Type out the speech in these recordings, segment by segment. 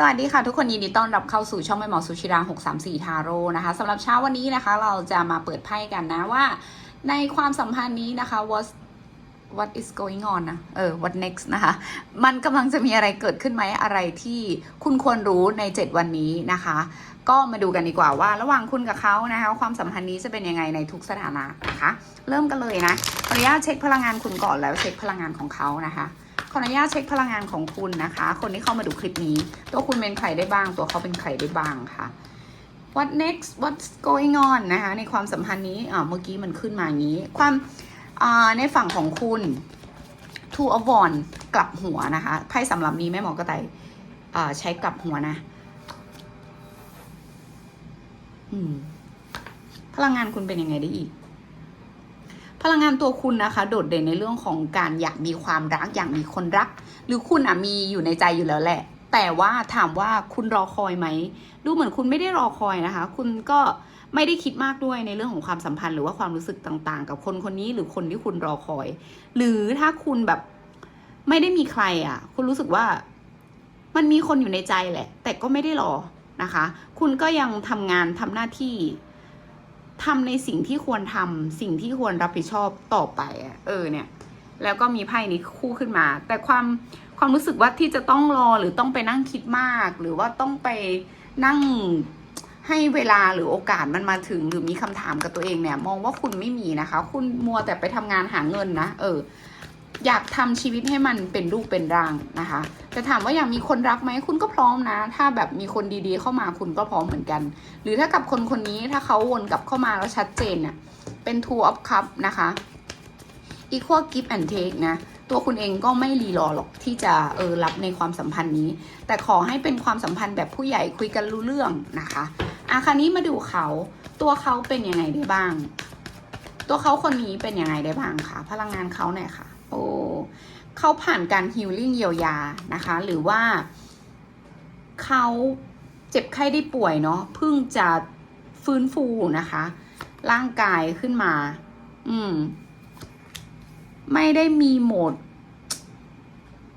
สวัสดีค่ะทุกคนยินดีต้อนรับเข้าสู่ช่องแม่หมอสุชิรา634 ทาโร่นะคะสำหรับเช้าวันนี้นะคะ เราจะมาเปิดไพ่กันนะว่า ในความสัมพันธ์นี้นะคะ what what is going on นะเออ what next นะคะ มันกำลังจะมีอะไรเกิดขึ้นไหมอะไรที่คุณควรรู้ใน 7 วันนี้นะคะ ก็มาดูกันดีกว่าว่า ระหว่างคุณกับเขานะคะความสัมพันธ์นี้จะเป็นยังไงในทุกสถานะนะคะ เริ่มกันเลยนะขออนุญาตเช็คพลังงานคุณก่อนแล้วเช็คพลังงานของเขานะคะ ออนุญาตเช็คพลังงานของคุณนะคะ คนที่เข้ามาดูคลิปนี้ ตัวคุณเป็นใครได้บ้าง ตัวเขาเป็นใครได้บ้างค่ะ what next what's going on นะคะ ในความสัมพันธ์นี้เมื่อกี้มันขึ้นมาอย่างนี้ ความในฝั่งของคุณ two of wands กลับหัวนะคะไพ่สำหรับนี้แม่หมอกระต่ายใช้กลับหัวนะพลังงานคุณเป็นยังไงได้อีก พลังงานตัวคุณนะคะ โดดเด่นในเรื่องของการอยากมีความรักอยากมีคนรัก หรือคุณอะมีอยู่ในใจอยู่แล้วแหละ แต่ว่าถามว่าคุณรอคอยไหมดูเหมือนคุณไม่ได้รอคอยนะคะ คุณก็ไม่ได้คิดมากด้วยในเรื่องของความสัมพันธ์หรือว่าความรู้สึกต่างๆ กับคนคนนี้หรือคนที่คุณรอคอย หรือถ้าคุณแบบไม่ได้มีใครอะ คุณรู้สึกว่ามันมีคนอยู่ในใจแหละ แต่ก็ไม่ได้รอนะคะ คุณก็ยังทำงานทำหน้าที่ ทำในสิ่งที่ควรทำสิ่งที่ควรรับผิดชอบต่อไปเออเนี่ย แล้วก็มีไพ่นี้คู่ขึ้นมา แต่ความความรู้สึกว่าที่จะต้องรอหรือต้องไปนั่งคิดมาก หรือว่าต้องไปนั่งให้เวลาหรือโอกาสมันมาถึงหรือมีคำถามกับตัวเองเนี่ย มองว่าคุณไม่มีนะคะ คุณมัวแต่ไปทำงานหาเงินนะเออ อยากทำชีวิตให้มันเป็นรูปเป็นร่างนะคะแต่ถามว่าอยากมีคนรักไหมคุณก็พร้อมนะ ถ้าแบบมีคนดีๆเข้ามาคุณก็พร้อมเหมือนกัน หรือถ้ากับคนคนนี้ถ้าเขาวนกลับเข้ามาแล้วชัดเจนเนี่ยเป็น two of cup นะคะ equal give and take นะตัวคุณเองก็ไม่รีรอหรอกที่จะเออรับในความสัมพันธ์นี้ แต่ขอให้เป็นความสัมพันธ์แบบผู้ใหญ่คุยกันรู้เรื่องนะคะอะคราวนี้มาดูเขาตัวเขาเป็นยังไงได้บ้าง ตัวเขาคนนี้เป็นยังไงได้บ้างคะพลังงานเขาหน่อยค่ะ โอ้เขาผ่านการฮิลลิ่งเยียวยานะคะ หรือว่าเขาเจ็บไข้ได้ป่วยเนาะเพิ่งจะฟื้นฟูนะคะ ร่างกายขึ้นมา อืม ไม่ได้มีโหมด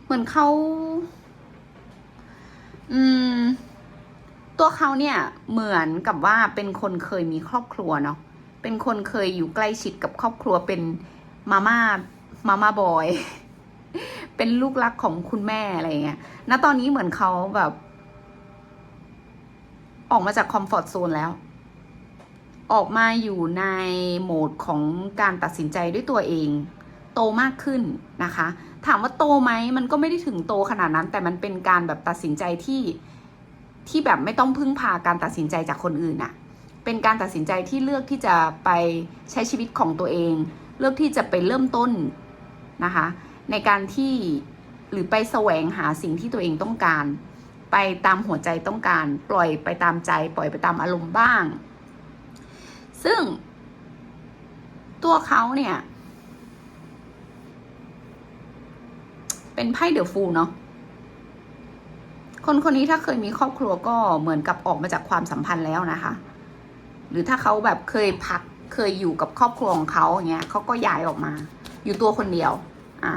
เหมือนเขาอืม ตัวเขาเนี่ยเหมือนกับว่าเป็นคนเคยมีครอบครัวเนาะเป็นคนเคยอยู่ใกล้ชิดกับครอบครัวเป็นมาม่า มาม่าบอย เป็นลูกรักของคุณแม่อะไรเงี้ย ณ ตอนนี้เหมือนเขาแบบ ออกมาจากคอมฟอร์ทโซนแล้ว ออกมาอยู่ในโหมดของการตัดสินใจด้วยตัวเอง โตมากขึ้นนะคะ ถามว่าโตไหม มันก็ไม่ได้ถึงโตขนาดนั้น แต่มันเป็นการแบบตัดสินใจที่ที่แบบไม่ต้องพึ่งพาการตัดสินใจจากคนอื่นอะเป็นการตัดสินใจที่เลือกที่จะไปใช้ชีวิตของตัวเอง เลือกที่จะไปเริ่มต้น นะคะ ในการที่หรือไปแสวงหาสิ่งที่ตัวเองต้องการ ไปตามหัวใจต้องการ ปล่อยไปตามใจ ปล่อยไปตามอารมณ์บ้าง ซึ่ง ตัวเขาเนี่ย เป็นไพ่เดอะฟูเนาะคนคนนี้ถ้าเคยมีครอบครัวก็เหมือนกับออกมาจากความสัมพันธ์แล้วนะคะ หรือถ้าเขาแบบเคยพักเคยอยู่กับครอบครัวของเขาอย่างเงี้ยเขาก็ย้ายออกมา อยู่ตัวคนเดียว อะ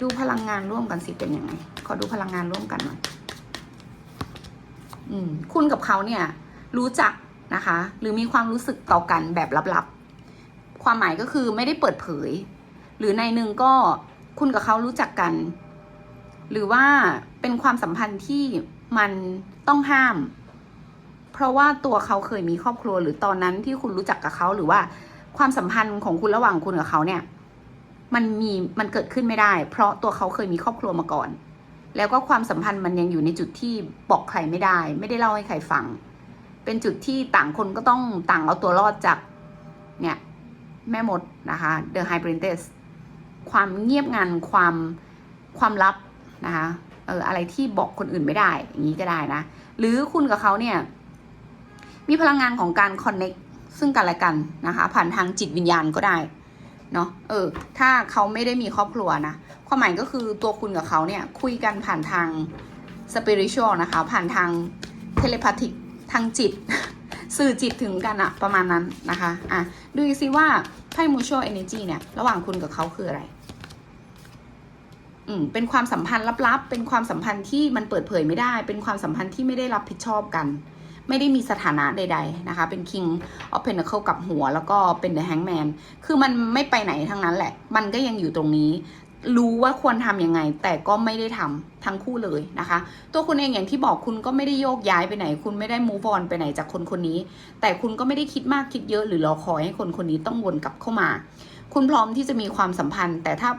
ดูพลังงานร่วมกันสิเป็นยังไง ขอดูพลังงานร่วมกันหน่อย อืม คุณกับเขาเนี่ย รู้จักนะคะ หรือมีความรู้สึกต่อกันแบบลับๆ ความหมายก็คือไม่ได้เปิดเผย หรือในหนึ่งก็คุณกับเขารู้จักกัน หรือว่าเป็นความสัมพันธ์ที่มันต้องห้าม เพราะว่าตัวเขาเคยมีครอบครัว หรือตอนนั้นที่คุณรู้จักกับเขาหรือว่าความสัมพันธ์ของคุณระหว่างคุณกับเขาเนี่ย มันมีมันเกิดขึ้นไม่ได้ เพราะตัวเขาเคยมีครอบครัวมาก่อน แล้วก็ความสัมพันธ์มันยังอยู่ในจุดที่บอกใครไม่ได้ ไม่ได้เล่าให้ใครฟัง เป็นจุดที่ต่างคนก็ต้องต่างเอาตัวรอดจากเนี่ยแม่มดนะคะ The High Princess ความเงียบงันความความลับนะคะเอออะไรที่บอกคนอื่นไม่ได้ อย่างนี้ก็ได้นะ หรือคุณกับเขาเนี่ย มีพลังงานของการคอนเน็กซึ่งกันและกันนะคะ ผ่านทางจิตวิญญาณก็ได้ เนาะเออ ถ้าเขาไม่ได้มีครอบครัวนะ ความหมายก็คือตัวคุณกับเขาเนี่ย คุยกันผ่านทางสปิริชวลนะคะ ผ่านทางเทเลพาธิกทางจิต สื่อจิตถึงกันอะประมาณนั้นนะคะ อะ ดูอีกสิว่าไพ่ mutual energy เนี่ย ระหว่างคุณกับเขาคืออะไร อืม เป็นความสัมพันธ์ลับๆ เป็นความสัมพันธ์ที่มันเปิดเผยไม่ได้ เป็นความสัมพันธ์ที่ไม่ได้รับผิดชอบกัน ไม่ได้มีสถานะใด ๆนะคะ เป็น King of Pentacle กับหัวแล้วก็เป็น The Hangman คือมันไม่ไปไหนทั้งนั้นแหละ มันก็ยังอยู่ตรงนี้ รู้ว่าควรทำยังไง แต่ก็ไม่ได้ทำทั้งคู่เลยนะคะ ตัวคุณเองอย่างที่บอกคุณก็ไม่ได้โยกย้ายไปไหน คุณไม่ได้ move on ไปไหนจากคนคนนี้ แต่คุณก็ไม่ได้คิดมากคิดเยอะ หรือรอคอยให้คนคนนี้ต้องวนกลับเข้ามา คุณพร้อมที่จะมีความสัมพันธ์ แต่ถ้า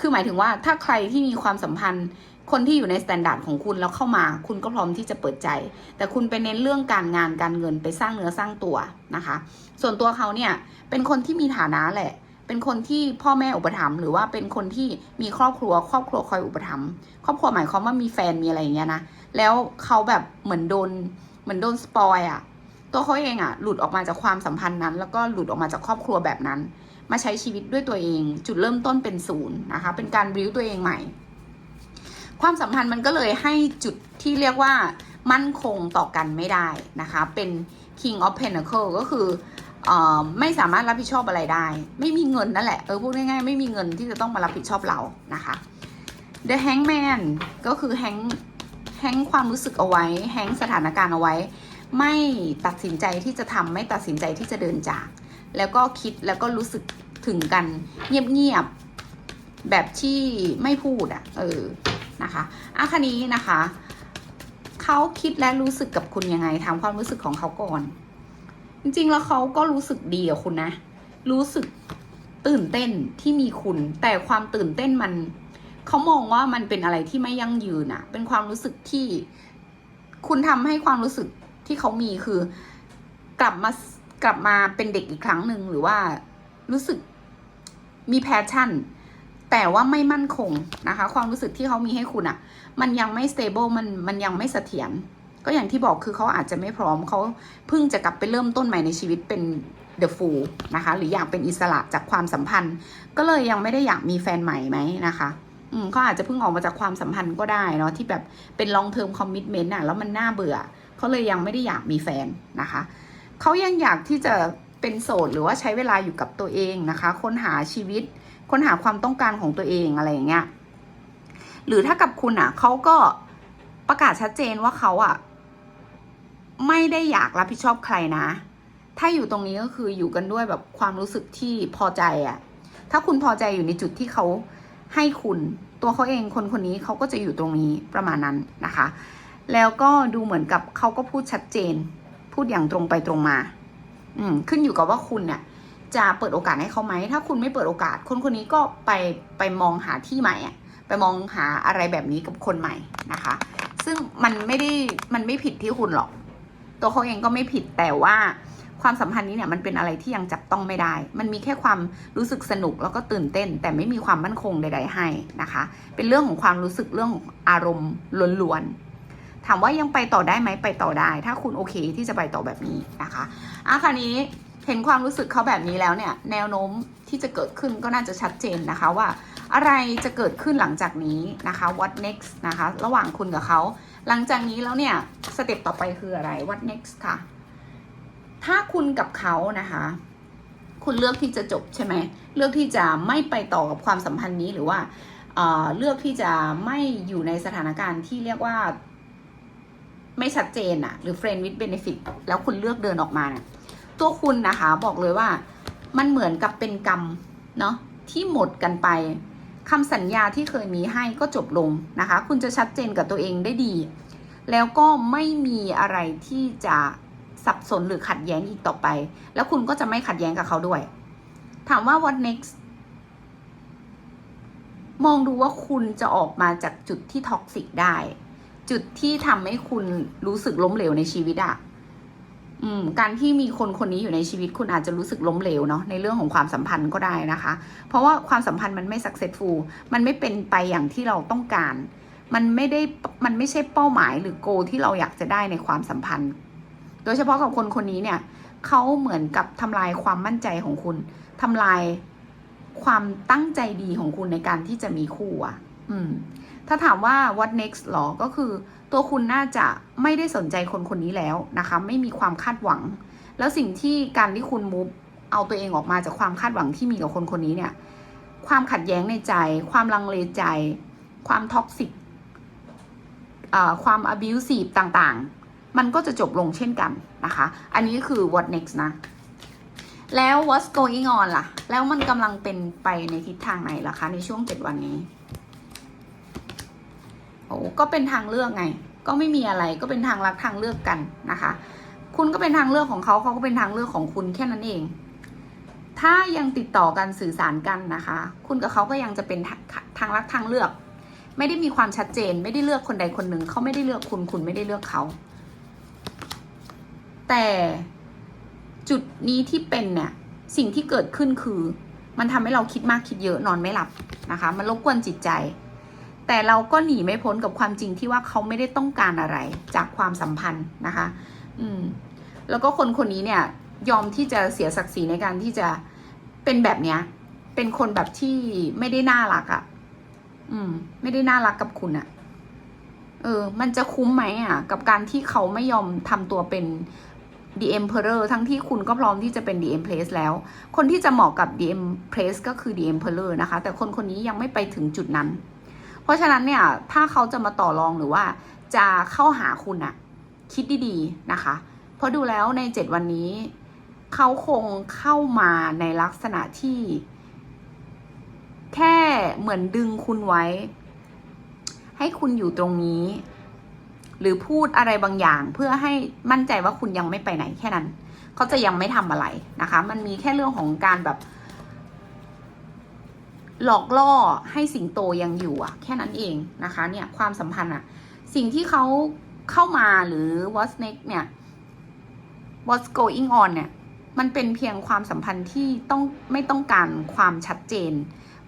คือหมายถึงว่าถ้าใครที่มีความสัมพันธ์ คนที่อยู่ในสแตนดาร์ดของคุณแล้วเข้ามา คุณก็พร้อมที่จะเปิดใจ แต่คุณไปเน้นเรื่องการงานการเงินไปสร้างเนื้อสร้างตัวนะคะ ส่วนตัวเขาเนี่ยเป็นคนที่มีฐานะแหละ เป็นคนที่พ่อแม่อุปถัมภ์หรือว่าเป็นคนที่มีครอบครัว ครอบครัวคอยอุปถัมภ์ครอบครัวหมายความว่ามีแฟนมีอะไรอย่างเงี้ยนะแล้วเขาแบบเหมือนโดนเหมือนโดนสปอยอะตัวเขาเองอะหลุดออกมาจากความสัมพันธ์นั้น แล้วก็หลุดออกมาจากครอบครัวแบบนั้น มาใช้ชีวิตด้วยตัวเอง จุดเริ่มต้นเป็นศูนย์นะคะ เป็นการบิ้วตัวเองใหม่ ความสัมพันธ์มันก็เลยให้จุดที่เรียกว่ามั่นคงต่อกันไม่ได้นะคะ เป็น King of Pentacle ก็คืออไม่สามารถรับผิดชอบอะไรได้ ไม่มีเงินนั่นแหละเออพูดง่ายๆไม่มีเงินที่จะต้องมารับผิดชอบเรานะคะ The Hangman ก็คือแฮงแฮงความรู้สึกเอาไว้ แฮงสถานการณ์เอาไว้ ไม่ตัดสินใจที่จะทำไม่ตัดสินใจที่จะเดินจาก แล้วก็คิดแล้วก็รู้สึกถึงกันเงียบๆแบบที่ไม่พูดอะ่ะเออ นะคะอะคันนี้นะคะเขาคิดและรู้สึกกับคุณยังไงถามความรู้สึกของเขาก่อน จริงๆแล้วเขาก็รู้สึกดีกับคุณนะ รู้สึกตื่นเต้นที่มีคุณ แต่ความตื่นเต้นมันเขามองว่ามันเป็นอะไรที่ไม่ยั่งยืนอะเป็นความรู้สึกที่คุณทำให้ความรู้สึกที่เขามีคือ กลับมากลับมาเป็นเด็กอีกครั้งหนึ่งหรือว่ารู้สึกมีแพชชั่น แต่ว่าไม่มั่นคงนะคะ ความรู้สึกที่เขามีให้คุณอะมันยังไม่ stable มันมันยังไม่เสถียรก็อย่างที่บอกคือเขาอาจจะไม่พร้อมเขาเพิ่งจะกลับไปเริ่มต้นใหม่ในชีวิตเป็น the fool นะคะ หรืออยากเป็นอิสระจากความสัมพันธ์ ก็เลยยังไม่ได้อยากมีแฟนใหม่ไหมนะคะอืมเขาอาจจะเพิ่งออกมาจากความสัมพันธ์ก็ได้เนาะที่แบบเป็น long term commitment อะแล้วมันน่าเบื่อเขาเลยยังไม่ได้อยากมีแฟนนะคะเขายังอยากที่จะ เป็นโสดหรือว่าใช้เวลาอยู่กับตัวเองนะคะ ค้นหาชีวิต ค้นหาความต้องการของตัวเองอะไรอย่างเงี้ยหรือถ้ากับคุณอะเขาก็ประกาศชัดเจนว่าเขาอะไม่ได้อยากรับผิดชอบใครนะ ถ้าอยู่ตรงนี้ก็คืออยู่กันด้วยแบบความรู้สึกที่พอใจอะ ถ้าคุณพอใจอยู่ในจุดที่เขาให้คุณตัวเขาเองคนคนนี้เขาก็จะอยู่ตรงนี้ประมาณนั้นนะคะ แล้วก็ดูเหมือนกับเขาก็พูดชัดเจน พูดอย่างตรงไปตรงมา อืมขึ้นอยู่กับว่าคุณเนี่ยจะเปิดโอกาสให้เขาไหม ถ้าคุณไม่เปิดโอกาส คนคนนี้ก็ไปไปมองหาที่ใหม่อะไปมองหาอะไรแบบนี้กับคนใหม่นะคะ ซึ่งมันไม่ได้มันไม่ผิดที่คุณหรอก ตัวเขาเองก็ไม่ผิดแต่ว่าความสัมพันธ์นี้เนี่ยมันเป็นอะไรที่ยังจับต้องไม่ได้ มันมีแค่ความรู้สึกสนุกแล้วก็ตื่นเต้น แต่ไม่มีความมั่นคงใด ๆ ให้นะคะ เป็นเรื่องของความรู้สึกเรื่ององอารมณ์ล้วนๆ ถามว่ายังไปต่อได้ไหมไปต่อได้ ถ้าคุณโอเคที่จะไปต่อแบบนี้นะคะอะคราวนี้เห็นความรู้สึกเขาแบบนี้แล้วเนี่ย แนวโน้มที่จะเกิดขึ้นก็น่าจะชัดเจนนะคะว่าอะไรจะเกิดขึ้นหลังจากนี้นะคะ what next นะคะ ระหว่างคุณกับเขาหลังจากนี้แล้วเนี่ยสเต็ปต่อไปคืออะไร what next ค่ะ ถ้าคุณกับเขานะคะ คุณเลือกที่จะจบใช่ไหมเลือกที่จะไม่ไปต่อกับความสัมพันธ์นี้หรือว่าเเลือกที่จะไม่อยู่ในสถานการณ์ที่เรียกว่า ไม่ชัดเจนอะหรือ friend with benefit แล้วคุณเลือกเดินออกมาเนี่ยตัวคุณนะคะบอกเลยว่า มันเหมือนกับเป็นกรรมเนาะที่หมดกันไปคำสัญญาที่เคยมีให้ก็จบลงนะคะ คุณจะชัดเจนกับตัวเองได้ดี แล้วก็ไม่มีอะไรที่จะสับสนหรือขัดแย้งอีกต่อไป แล้วคุณก็จะไม่ขัดแย้งกับเขาด้วย ถามว่า what next มองดูว่าคุณจะออกมาจากจุดที่ท็อกซิกได้ จุดที่ทำให้คุณรู้สึกล้มเหลวในชีวิตอะอืม การที่มีคนคนนี้อยู่ในชีวิตคุณอาจจะรู้สึกล้มเหลวเนาะในเรื่องของความสัมพันธ์ก็ได้นะคะ เพราะว่าความสัมพันธ์มันไม่ successful มันไม่เป็นไปอย่างที่เราต้องการ มันไม่ได้มันไม่ใช่เป้าหมายหรือโกที่เราอยากจะได้ในความสัมพันธ์ โดยเฉพาะกับคนคนนี้เนี่ยเขาเหมือนกับทำลายความมั่นใจของคุณทำลายความตั้งใจดีของคุณในการที่จะมีคู่อะ อืม ถ้าถามว่า what next หรอ ก็คือตัวคุณน่าจะไม่ได้สนใจคนคนนี้แล้วนะคะ ไม่มีความคาดหวัง แล้วสิ่งที่การที่คุณมูฟเอาตัวเองออกมาจากความคาดหวังที่มีกับคนคนนี้เนี่ย ความขัดแย้งในใจ ความลังเลใจ ความท็อกซิกความ abusive ต่างๆ มันก็จะจบลงเช่นกันนะคะ อันนี้คือ what next นะ แล้ว what's going on ล่ะ แล้วมันกำลังเป็นไปในทิศทางไหนล่ะคะ ในช่วงเจ็ดวันนี้ ก็เป็นทางเลือกไง ก็ไม่มีอะไรก็เป็นทางรักทางเลือกกันนะคะ คุณก็เป็นทางเลือกของเขาเขาก็เป็นทางเลือกของคุณแค่นั้นเอง ถ้ายังติดต่อกันสื่อสารกันนะคะ คุณกับเขาก็ยังจะเป็นทางรักทางเลือก ไม่ได้มีความชัดเจน ไม่ได้เลือกคนใดคนหนึ่งเขาไม่ได้เลือกคุณคุณไม่ได้เลือกเขา แต่จุดนี้ที่เป็นเนี่ยสิ่งที่เกิดขึ้นคือ มันทำให้เราคิดมากคิดเยอะนอนไม่หลับนะคะ มันรบกวนจิตใจ แต่เราก็หนีไม่พ้นกับความจริงที่ว่าเขาไม่ได้ต้องการอะไรจากความสัมพันธ์นะคะ อืม แล้วก็คนคนนี้เนี่ย ยอมที่จะเสียศักดิ์ศรีในการที่จะเป็นแบบเนี้ย เป็นคนแบบที่ไม่ได้น่ารักอะ่ะ อืม ไม่ได้น่ารักกับคุณอะ่ะ เออ มันจะคุ้มไหมอะ่ะ กับการที่เขาไม่ยอมทำตัวเป็น The Emperor ทั้งที่คุณก็พร้อมที่จะเป็น The Empress แล้ว คนที่จะเหมาะกับ The Empress ก็คือ The Emperor นะคะ แต่คนคนนี้ยังไม่ไปถึงจุดนั้น เพราะฉะนั้นเนี่ยถ้าเขาจะมาต่อรองหรือว่าจะเข้าหาคุณอะคิดดีๆนะคะ เพราะดูแล้วในเจ็ดวันนี้ เขาคงเข้ามาในลักษณะที่ แค่เหมือนดึงคุณไว้ ให้คุณอยู่ตรงนี้ หรือพูดอะไรบางอย่างเพื่อให้มั่นใจว่าคุณยังไม่ไปไหนแค่นั้น เขาจะยังไม่ทำอะไรนะคะ มันมีแค่เรื่องของการแบบ หลอกล่อให้สิงโตยังอยู่อะแค่นั้นเองนะคะเนี่ยความสัมพันธ์อะสิ่งที่เขาเข้ามาหรือ what's next เนี่ย what's going on เนี่ย มันเป็นเพียงความสัมพันธ์ที่ต้องไม่ต้องการความชัดเจน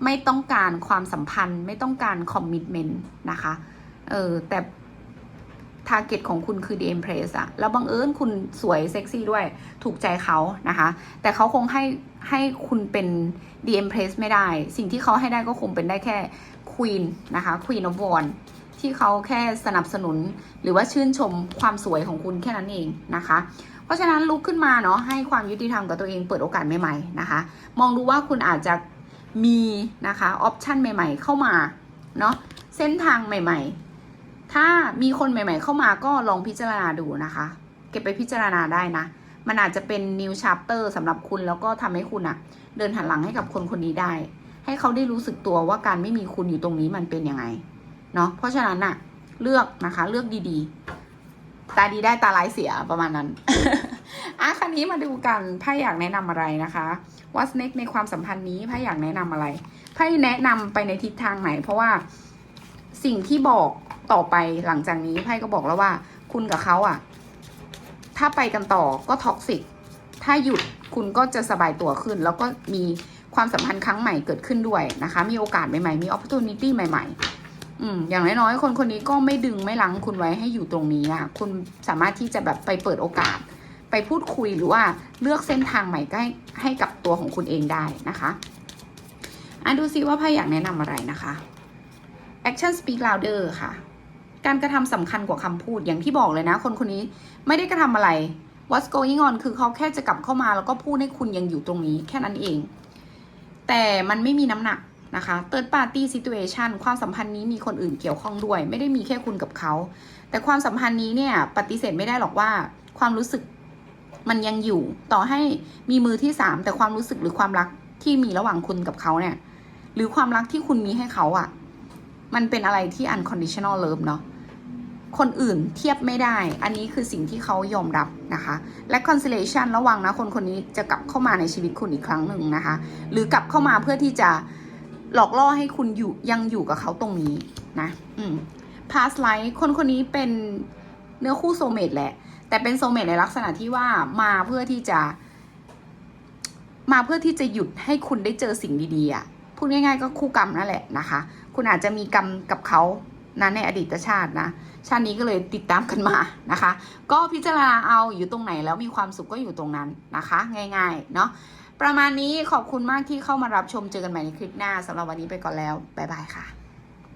ไม่ต้องการความสัมพันธ์ ไม่ต้องการคอมมิ t เมนต์นะคะ เออแต่ ทาร์เก็ตของคุณคือ The Empress อะแล้วบังเอิญคุณสวยเซ็กซี่ด้วย ถูกใจเขานะคะ แต่เขาคงให้ให้คุณเป็น The Empress ไม่ได้ สิ่งที่เขาให้ได้ก็คงเป็นได้แค่ Queen นะคะ Queen of w a n d ที่เขาแค่สนับสนุนหรือว่าชื่นชมความสวยของคุณแค่นั้นเองนะคะ เพราะฉะนั้นลุกขึ้นมาเนาะให้ความยุติธรรมกับตัวเองเปิดโอกาสใหม่ๆนะคะ มองดูว่าคุณอาจจะมีนะคะออปชันใหม่ ๆ เข้ามาเนาะเส้นทางใหม่ ๆ ถ้ามีคนใหม่ ๆ เข้ามาก็ลองพิจารณาดูนะคะ เก็บไปพิจารณาได้นะ มันอาจจะเป็น new chapter สำหรับคุณแล้วก็ทำให้คุณอะเดินหันหลังให้กับคนคนนี้ได้ ให้เขาได้รู้สึกตัวว่าการไม่มีคุณอยู่ตรงนี้มันเป็นยังไงเนาะเพราะฉะนั้นอะเลือกนะคะเลือกดีๆ ตาดีได้ตาร้ายเสียประมาณนั้นอะคันนี้มาดูกันไพ่อยากแนะนำอะไรนะคะ What's next ในความสัมพันธ์นี้ไพ่อยากแนะนำอะไรไพ่แนะนำไปในทิศทางไหน เพราะว่าสิ่งที่บอก ต่อไปหลังจากนี้ไพ่ก็บอกแล้วว่า คุณกับเขาอะถ้าไปกันต่อก็ท็อกซิกถ้าหยุดคุณก็จะสบายตัวขึ้น แล้วก็มีความสัมพันธ์ครั้งใหม่เกิดขึ้นด้วยนะคะ มีโอกาสใหม่ๆ มี opportunity ใหม่ ๆ อืม อย่างน้อยๆ คนคนนี้ก็ไม่ดึงไม่ลังคุณไว้ให้อยู่ตรงนี้อะ คุณสามารถที่จะแบบไปเปิดโอกาส ไปพูดคุยหรือว่าเลือกเส้นทางใหม่ก็ให้ให้กับตัวของคุณเองได้นะคะอะดูซิว่าไพ่อยากแนะนำอะไรนะคะ action speak louder ค่ะ การกระทำสำคัญกว่าคำพูดอย่างที่บอกเลยนะ คนคนนี้ไม่ได้กระทำอะไร what's going on คือเขาแค่จะกลับเข้ามาแล้วก็พูดให้คุณยังอยู่ตรงนี้แค่นั้นเอง แต่มันไม่มีน้ำหนักนะคะ third party situation ความสัมพันธ์นี้มีคนอื่นเกี่ยวข้องด้วย ไม่ได้มีแค่คุณกับเขา แต่ความสัมพันธ์นี้เนี่ยปฏิเสธไม่ได้หรอกว่าความรู้สึกมันยังอยู่ต่อให้มีมือที่สามแต่ความรู้สึกหรือความรักที่มีระหว่างคุณกับเขาเนี่ย หรือความรักที่คุณมีให้เขาอะ่ะ มันเป็นอะไรที่ unconditional love เนาะคนอื่นเทียบไม่ได้ อันนี้คือสิ่งที่เขายอมรับนะคะ และ consolation ระวังนะคนคนนี้จะกลับเข้ามาในชีวิตคุณอีกครั้งหนึ่งนะคะ หรือกลับเข้ามาเพื่อที่จะหลอกล่อให้คุณอยู่ยังอยู่กับเขาตรงนี้นะ อืม past life คนคนนี้เป็นเนื้อคู่โซเมตแหละ แต่เป็นโซเมตในลักษณะที่ว่ามาเพื่อที่จะ มาเพื่อที่จะหยุดให้คุณได้เจอสิ่งดีๆอะ พูดง่ายๆก็คู่กรรมนั่นแหละนะคะ คุณอาจจะมีกรรมกับเขานะในอดีตชาตินะ ชาตินี้ก็เลยติดตามกันมานะคะ ก็พิจารณาเอาอยู่ตรงไหนแล้วมีความสุขก็อยู่ตรงนั้นนะคะ ง่ายๆเนาะประมาณนี้ขอบคุณมากที่เข้ามารับชมเจอกันใหม่ในคลิปหน้าสำหรับวันนี้ไปก่อนแล้ว บ๊ายบายค่ะ